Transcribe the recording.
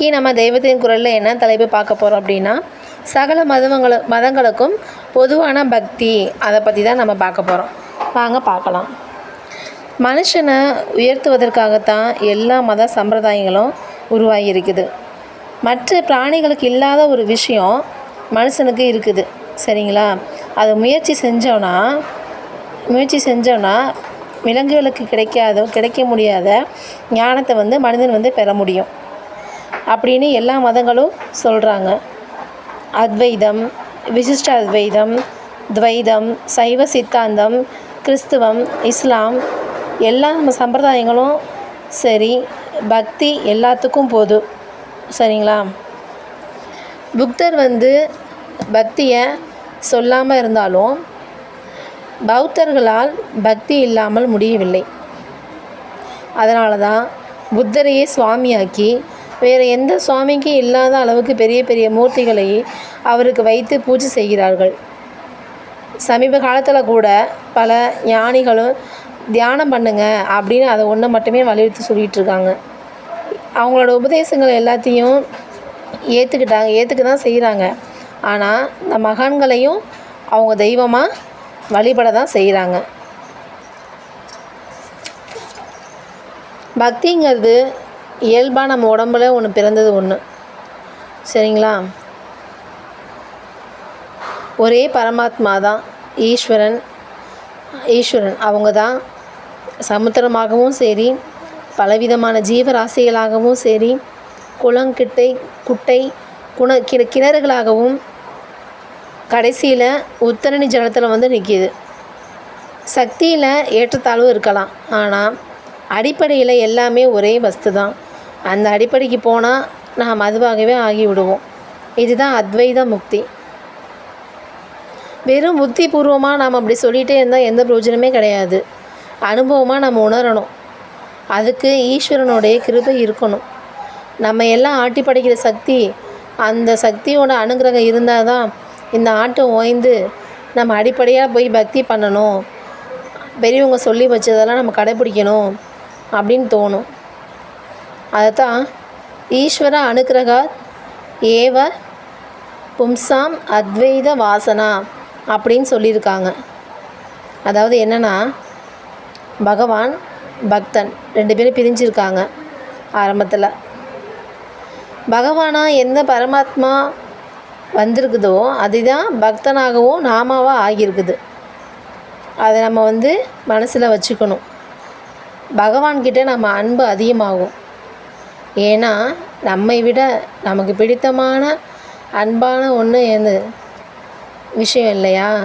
Key நம்ம தெய்வத்தின் குரலில் என்ன தலைப்பு பார்க்க போகிறோம் அப்படின்னா சகல மதங்கள மதங்களுக்கும் பொதுவான பக்தி. அதை பற்றி தான் நம்ம பார்க்க போகிறோம் வாங்க பார்க்கலாம். மனுஷனை உயர்த்துவதற்காகத்தான் எல்லா மத சம்பிரதாயங்களும் உருவாகி இருக்குது மற்ற பிராணிகளுக்கு இல்லாத ஒரு விஷயம் மனுஷனுக்கு இருக்குது. சரிங்களா? அது முயற்சி செஞ்சோன்னா முயற்சி செஞ்சோன்னா விலங்குகளுக்கு கிடைக்காத கிடைக்க முடியாத ஞானத்தை வந்து மனிதன் வந்து பெற முடியும். அப்படின்னு எல்லா மதங்களும் சொல்கிறாங்க அத்வைதம் விசிஷ்ட அத்வைதம் துவைதம் சைவ சித்தாந்தம் கிறிஸ்துவம் இஸ்லாம் எல்லா சம்பிரதாயங்களும் சரி பக்தி எல்லாத்துக்கும் போதும் சரிங்களா? புத்தர் வந்து பக்தியை சொல்லாமல் இருந்தாலும் பௌத்தர்களால் பக்தி இல்லாமல் முடியவில்லை. அதனால தான் புத்தரையே சுவாமியாக்கி வேறு எந்த சுவாமிக்கும் இல்லாத அளவுக்கு பெரிய பெரிய மூர்த்திகளை அவருக்கு வைத்து பூஜை செய்கிறார்கள். சமீப காலத்தில் கூட பல ஞானிகளும் தியானம் பண்ணுங்க அப்படின்னு அதை ஒன்று மட்டுமே வலியுறுத்தி சொல்லிகிட்டு இருக்காங்க. அவங்களோட உபதேசங்கள் எல்லாத்தையும் ஏற்றுக்கிட்டாங்க ஏற்றுக்க தான் செய்கிறாங்க ஆனால் இந்த மகான்களையும் அவங்க தெய்வமாக வழிபட தான் செய்கிறாங்க பக்திங்கிறது இயல்பாக நம்ம உடம்புல ஒன்று பிறந்தது ஒன்று சரிங்களா? ஒரே பரமாத்மா தான் ஈஸ்வரன் ஈஸ்வரன். அவங்க தான் சமுத்திரமாகவும் சரி பலவிதமான ஜீவராசிகளாகவும் சரி குளங்கிட்டை குட்டை குண கிண கிணறுகளாகவும் கடைசியில் உத்தரணி ஜலத்தில் வந்து நிற்கிது சக்தியில் ஏற்றத்தாழ்வு இருக்கலாம். ஆனால் அடிப்படையில் எல்லாமே ஒரே வஸ்து தான் அந்த அடிப்படைக்கு போனால் நாம் அதுவாகவே ஆகிவிடுவோம். இதுதான் அத்வைத முக்தி. வெறும் புத்தி பூர்வமாக நாம் அப்படி சொல்லிகிட்டே இருந்தால் எந்த பிரயோஜனமே கிடையாது. அனுபவமாக நம்ம உணரணும். அதுக்கு ஈஸ்வரனுடைய கிருபை இருக்கணும். நம்ம எல்லாம் ஆட்டி படைக்கிற சக்தி அந்த சக்தியோட அனுகிரகம் இருந்தால் தான் இந்த ஆட்டம் ஓய்ந்து நம்ம அடிப்படையாக போய் பக்தி பண்ணணும். பெரியவங்க சொல்லி வச்சதெல்லாம் நம்ம கடைப்பிடிக்கணும் அப்படின்னு தோணும். அதைத்தான் ஈஸ்வர அனுகிரகா ஏவ பும்சாம் அத்வைத வாசனா அப்படின்னு சொல்லியிருக்காங்க. அதாவது என்னென்னா பகவான் பக்தன் ரெண்டு பேரும் பிரிஞ்சிருக்காங்க ஆரம்பத்தில். பகவானாக எந்த பரமாத்மா வந்திருக்குதோ அதுதான் பக்தனாகவும் நாமாவாக ஆகியிருக்குது. அதை நம்ம வந்து மனசில் வச்சுக்கணும். பகவான்கிட்ட நம்ம அன்பு அதிகமாகும். ஏன்னா நம்மை விட நமக்கு பிடித்தமான அன்பான ஒன்று எது? விஷயம் இல்லையா?